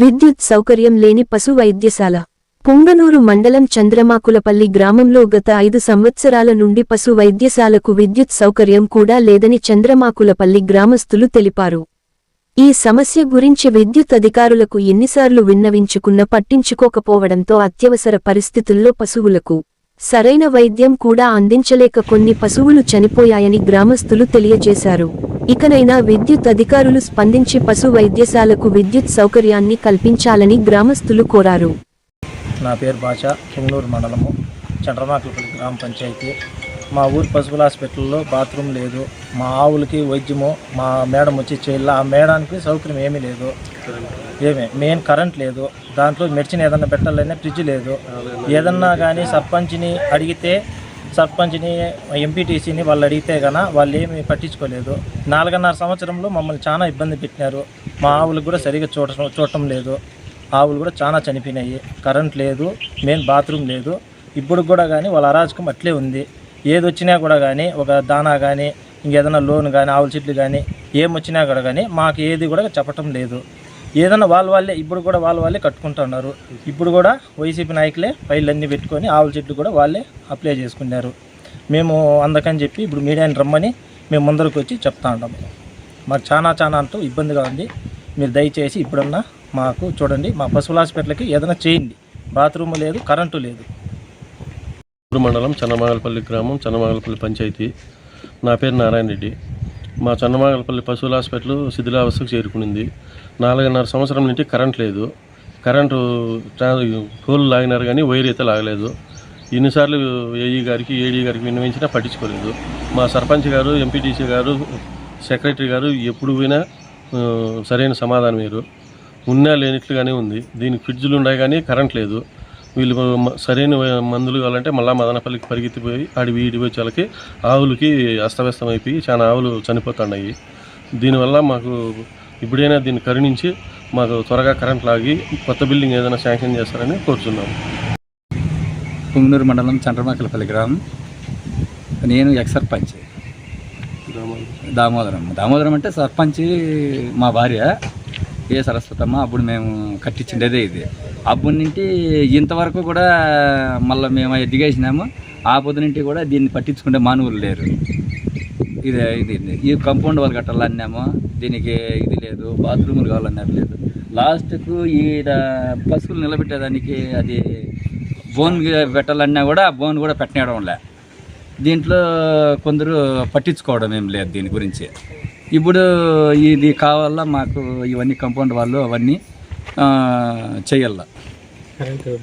విద్యుత్ సౌకర్యం లేని పశు వైద్యశాల. పుంగనూరు మండలం చంద్రమాకులపల్లి గ్రామంలో గత ఐదు సంవత్సరాల నుండి పశు వైద్యశాలకు విద్యుత్ సౌకర్యం కూడా లేదని చంద్రమాకులపల్లి గ్రామస్తులు తెలిపారు. ఈ సమస్య గురించి విద్యుత్ అధికారులకు ఎన్నిసార్లు విన్నవించుకున్న పట్టించుకోకపోవడంతో అత్యవసర పరిస్థితుల్లో పశువులకు సరైన వైద్యం కూడా అందించలేక కొన్ని పశువులు చనిపోయాయని గ్రామస్తులు తెలియజేశారు. ఇకనైనా విద్యుత్ అధికారులు స్పందించి పశు వైద్యశాలకు విద్యుత్ సౌకర్యాన్ని కల్పించాలని గ్రామస్తులు కోరారు. నా పేరు భాష కింగనూరు మండలము చంద్రమాకులపల్లి గ్రామ పంచాయతీ. మా ఊరు పశువుల హాస్పిటల్లో బాత్రూమ్ లేదు మా ఆవులకి వైద్యము మా మేడం వచ్చి చేయాలి ఆ మేడానికి సౌకర్యం ఏమీ లేదు. ఏమే మెయిన్ కరెంట్ లేదు దాంట్లో మెడిసిన్ ఏదన్నా పెట్టాలనే ఫ్రిడ్జ్ లేదు. ఏదన్నా కానీ సర్పంచ్ని అడిగితే సర్పంచ్ని ఎంపీటీసీని వాళ్ళు అడిగితే గన వాళ్ళు ఏమీ పట్టించుకోలేదు. నాలుగున్నర సంవత్సరంలో మమ్మల్ని చాలా ఇబ్బంది పెట్టినారు. మా ఆవులు కూడా సరిగా చూడటం చూడటం లేదు. ఆవులు కూడా చాలా చనిపోయినాయి. కరెంట్ లేదు మెయిన్ బాత్రూమ్ లేదు. ఇప్పుడు కూడా కానీ వాళ్ళ అరాజకం అట్లే ఉంది. ఏది వచ్చినా కూడా కానీ ఒక దానా కానీ ఇంకేదైనా లోన్ కానీ ఆవుల చెట్లు కానీ ఏమొచ్చినా వచ్చినా కూడా కానీ మాకు ఏది కూడా చెప్పటం లేదు. ఏదైనా వాళ్ళ వాళ్ళే ఇప్పుడు కూడా వాళ్ళ వాళ్ళే కట్టుకుంటున్నారు ఇప్పుడు కూడా వైసీపీ నాయకులే పైలన్నీ పెట్టుకొని ఆవుల చెట్లు కూడా వాళ్ళే అప్లై చేసుకున్నారు. మేము అందుకని చెప్పి ఇప్పుడు మీడియాని రమ్మని మేము ముందరకు వచ్చి చెప్తా ఉంటాము మాకు చాలా చాలా అంటూ ఇబ్బందిగా ఉంది. మీరు దయచేసి ఇప్పుడన్నా మాకు చూడండి మా పశువుల హాస్పిటల్కి ఏదైనా చేయండి. బాత్రూమ్ లేదు కరెంటు లేదు. మండలం చన్నమాగలపల్లి గ్రామం చన్నమాగలపల్లి పంచాయతీ. నా పేరు నారాయణ రెడ్డి. మా చన్నమాగలపల్లి పశువుల హాస్పిటల్ శిథిలావస్థకు చేరుకునింది. నాలుగున్నర సంవత్సరం నుండి కరెంట్ లేదు. కరెంటు ట్రా- లాగినారు కానీ వైర్ అయితే లాగలేదు. ఎన్నిసార్లు ఏఈ గారికి ఏడీ గారికి విన్నవించినా పట్టించుకోలేదు. మా సర్పంచ్ గారు ఎంపీటీసీ గారు సెక్రటరీ గారు ఎప్పుడు పోయినా సరైన సమాధానం మీరు ఉన్నా లేనిట్లుగానే ఉంది. దీనికి ఫ్రిడ్జ్లు ఉన్నాయి కానీ కరెంట్ లేదు. వీళ్ళు సరైన మందులు కావాలంటే మళ్ళా మదనపల్లికి పరిగెత్తిపోయి ఆడి వీడి వచ్చేళ్ళకి ఆవులకి అస్తవ్యస్తం అయిపోయి చాలా ఆవులు చనిపోతున్నాయి. దీనివల్ల మాకు ఇప్పుడైనా దీన్ని కరుణించి మాకు త్వరగా కరెంట్ లాగి కొత్త బిల్డింగ్ ఏదైనా శాంక్షన్ చేస్తారని కోరుతున్నాము పుంగనూరు మండలం చంద్రమాకలపల్లి గ్రామం. నేను ఎక్స్ సర్పంచ్ దామోదరం. దామోదరం అంటే సర్పంచ్ మా భార్య. ఏ సరస్వతమ్మ అప్పుడు మేము కట్టించిండేదే ఇది. అప్పటి నుండి ఇంతవరకు కూడా మళ్ళీ మేము ఎదిగేసినాము. ఆ పొద్దు నుండి కూడా దీన్ని పట్టించుకునే మానవులు లేరు. ఇది ఇది. ఈ కాంపౌండ్ వాళ్ళు కట్టాలన్నాము దీనికి ఇది లేదు బాత్రూములు కావాలన్నారు లేదు. లాస్ట్కు ఈడ పసుపులు నిలబెట్టేదానికి అది బోన్ పెట్టాలన్నా కూడా బోన్ కూడా పెట్టనియడం లే. దీంట్లో కొందరు పట్టించుకోవడం ఏం లేదు దీని గురించి. ఇప్పుడు ఇది కావాలా మాకు ఇవన్నీ కాంపౌండ్ వాళ్ళు అవన్నీ ఆ, చెయ్యాల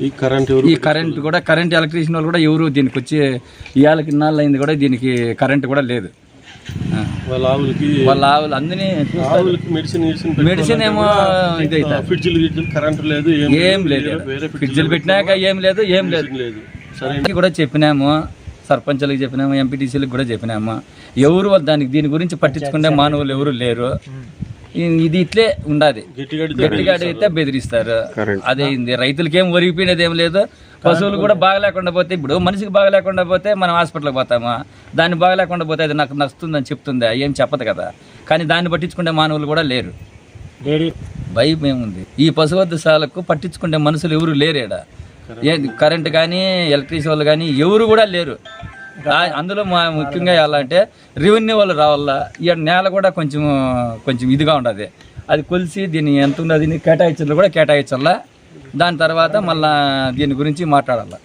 ఈ కరెంట్ ఈ కరెంట్ కూడా కరెంట్ ఎలక్ట్రీషియన్ వాళ్ళు కూడా ఎవరు దీనికి వచ్చి ఇవాళకి ఇన్నాళ్ళు అయింది కూడా దీనికి కరెంట్ కూడా లేదు. వాళ్ళ ఆవులకి వాళ్ళ ఆవులు అందరినీ. ఆవులకి మెడిసిన్ మెడిసిన్ మెడిసిన్ ఏమో ఇదైతే ఫ్రిడ్జ్లు గిడ్జ్లు కరెంట్ లేదు ఏం లేదు. ఫ్రిడ్జ్లు పెట్టినాక ఏం లేదు ఏం లేదు. లేదు. సరే. అందరికీ కూడా చెప్పినాము సర్పంచులకు చెప్పినాము ఎంపీటీసీలకు కూడా చెప్పినాము. ఎవరు వాళ్ళు దానికి దీని గురించి పట్టించుకునే మానవులు ఎవరు లేరు. ఇది ఇట్లే ఉండాది. గట్టిగా అడిగితే బెదిరిస్తారు. అదే ఇది రైతులకి ఏం ఒరిగిపోయినది ఏం లేదు. పశువులు కూడా బాగా లేకుండా పోతే ఇప్పుడు మనిషికి బాగా లేకుండా పోతే మనం హాస్పిటల్కి పోతామా? దాన్ని బాగా లేకుండా పోతే అది నాకు నచ్చుతుందని చెప్తుందా? ఏం చెప్పదు కదా. కానీ దాన్ని పట్టించుకునే మానవులు కూడా లేరు. భయం ఏముంది? ఈ పశువద్దశాలకు పట్టించుకునే మనుషులు ఎవరు లేరేడ? కరెంట్ కానీ ఎలక్ట్రిసిటీ వాళ్ళు కానీ ఎవరు కూడా లేరు. అందులో మా ముఖ్యంగా ఎలా అంటే రెవెన్యూ వాళ్ళు రావాలా ఈ నేల కూడా కొంచెం కొంచెం ఇదిగా ఉండదు. అది కొలిసి దీన్ని ఎంత ఉన్నది కేటాయించాలో కూడా కేటాయించాలా. దాని తర్వాత మళ్ళా దీని గురించి మాట్లాడాలా.